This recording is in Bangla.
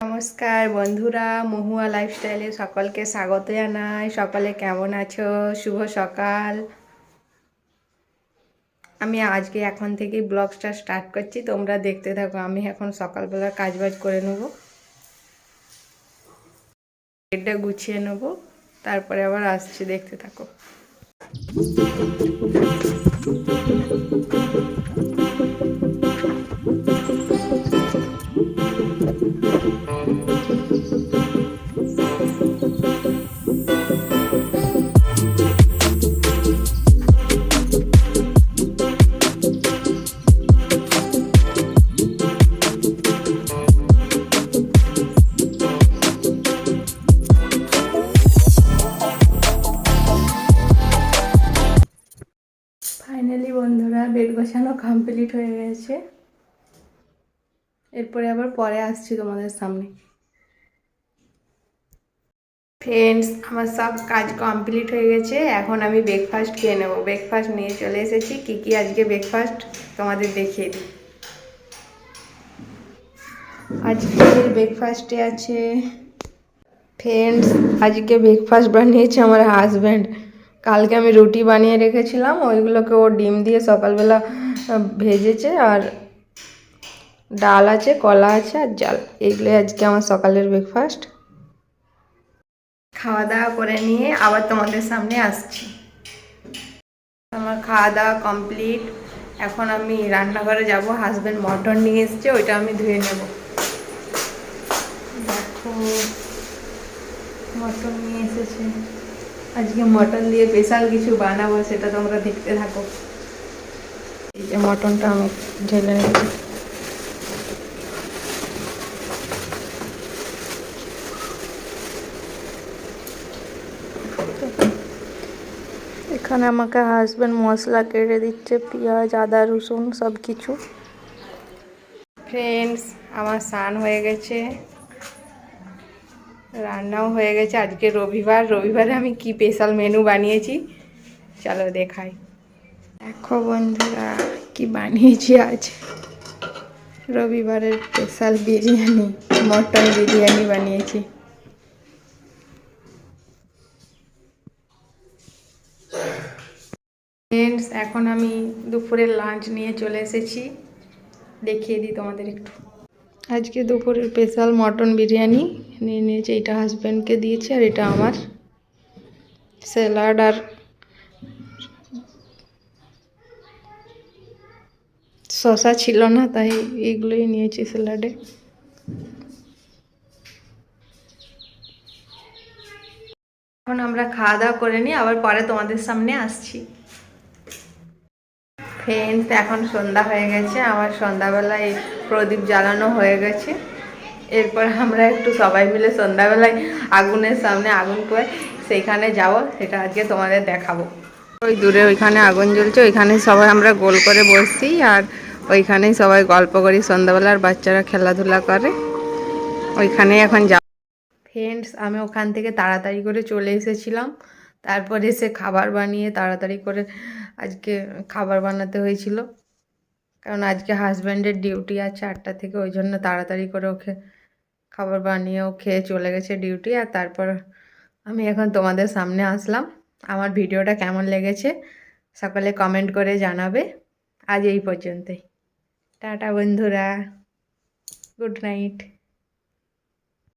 নমস্কার বন্ধুরা, মহুয়া লাইফস্টাইলে সকলকে স্বাগত জানাই। সকলে কেমন আছো? শুভ সকাল। আমি আজকে এখন থেকে ব্লগসটা স্টার্ট করছি। তোমরা দেখতে থাকো, আমি এখন সকালবেলা কাজবাজ করে নেব। এটা গুছিয়ে নেব। তারপরে আবার আসছি, দেখতে থাকো। ফাইনালি বন্ধুরা বেড গোছানো কমপ্লিট হয়ে গেছে। এরপরে আবার পরে আসছি তোমাদের সামনে। ফ্রেন্ডস আমার সব কাজ কমপ্লিট হয়ে গেছে। এখন আমি ব্রেকফাস্ট খেয়ে নেব। ব্রেকফাস্ট নিয়ে চলে এসেছি। কি কি আজকে ব্রেকফাস্ট তোমাদের দেখিয়ে দিই। আজকে ব্রেকফাস্টে আছে ফ্রেন্ডস আজকে ব্রেকফাস্ট বানিয়েছে আমার হাজব্যান্ড কালকে আমি রুটি বানিয়ে রেখেছিলাম। ওইগুলোকে ও ডিম দিয়ে সকালবেলা ভেজেছে। আর ডাল আছে, কলা আছে আর জাল। এইগুলোই আজকে আমার সকালের ব্রেকফাস্ট খাওয়া দাওয়া করে নিয়ে আবার তোমাদের সামনে আসছি। আমার খাওয়া দাওয়া কমপ্লিট এখন আমি রান্নাঘরে যাব হাজব্যান্ড মটন নিয়ে এসছে, ওইটা আমি ধুয়ে নেব। দেখো, মটন নিয়ে এসেছে। আজকে মটন দিয়ে স্পেশাল কিছু বানাবো, সেটা তোমরা দেখতে থাকো। এই যে মটনটা আমি ঢেলে নিচ্ছি। এখানে আমাকে হাজব্যান্ড মশলা কেটে দিচ্ছে, পেঁয়াজ, আদা, রসুন সব কিছু ফ্রেন্ডস আমার স্নান হয়ে গেছে। রান্নাও হয়ে গেছে। আজকে রবিবার। রবিবারে আমি কি স্পেশাল মেনু বানিয়েছি? চলো দেখাই। দেখো বন্ধুরা, কি বানিয়েছি আজ? রবিবারের স্পেশাল বিরিয়ানি, মটন বিরিয়ানি বানিয়েছি। ফ্রেন্ডস এখন আমি দুপুরের লাঞ্চ নিয়ে চলে এসেছি। দেখিয়ে দিই তোমাদের একটু। আজকে দুপুরের স্পেশাল মটন বিরিয়ানি নিয়ে নিয়েছি। এটা হাজব্যান্ডকে দিয়েছি আর এটা আমার স্যালাড আর শশা ছিল না, তাই এইগুলোই নিয়েছি স্যালাডে এখন আমরা খাওয়া দাওয়া করে নিই, আবার পরে তোমাদের সামনে আসছি। ফ্রেন্ডস এখন সন্ধ্যা হয়ে গেছে। আমার সন্ধ্যাবেলায় প্রদীপ জ্বালানো হয়ে গেছে। এরপর আমরা একটু সবাই মিলে সন্ধ্যাবেলায় আগুনের সামনে আগুন করে সেইখানে যাব, সেটা আজকে তোমাদের দেখাবো। ওই দূরে ওইখানে আগুন জ্বলছে, ওইখানে সবাই আমরা গোল করে বসছি, আর ওইখানেই সবাই গল্প করি। সন্ধ্যাবেলার বাচ্চারা খেলাধুলা করে ওইখানে এখন যাব। ফ্রেন্ডস আমি ওখান থেকে তাড়াতাড়ি করে চলে এসেছিলাম। তারপরে এসে খাবার বানিয়ে তাড়াতাড়ি করে আজকে খাবার বানাতে হয়েছিল। কারণ আজকে হাজব্যান্ডের ডিউটি আছে আটটা থেকে ওই জন্য তাড়াতাড়ি করে ওকে খাবার বানিয়ে ও খেয়ে চলে গেছে ডিউটি আর তারপর আমি এখন তোমাদের সামনে আসলাম। আমার ভিডিওটা কেমন লেগেছে সকলে কমেন্ট করে জানাবে। আজ এই পর্যন্তই। টাটা বন্ধুরা। Good night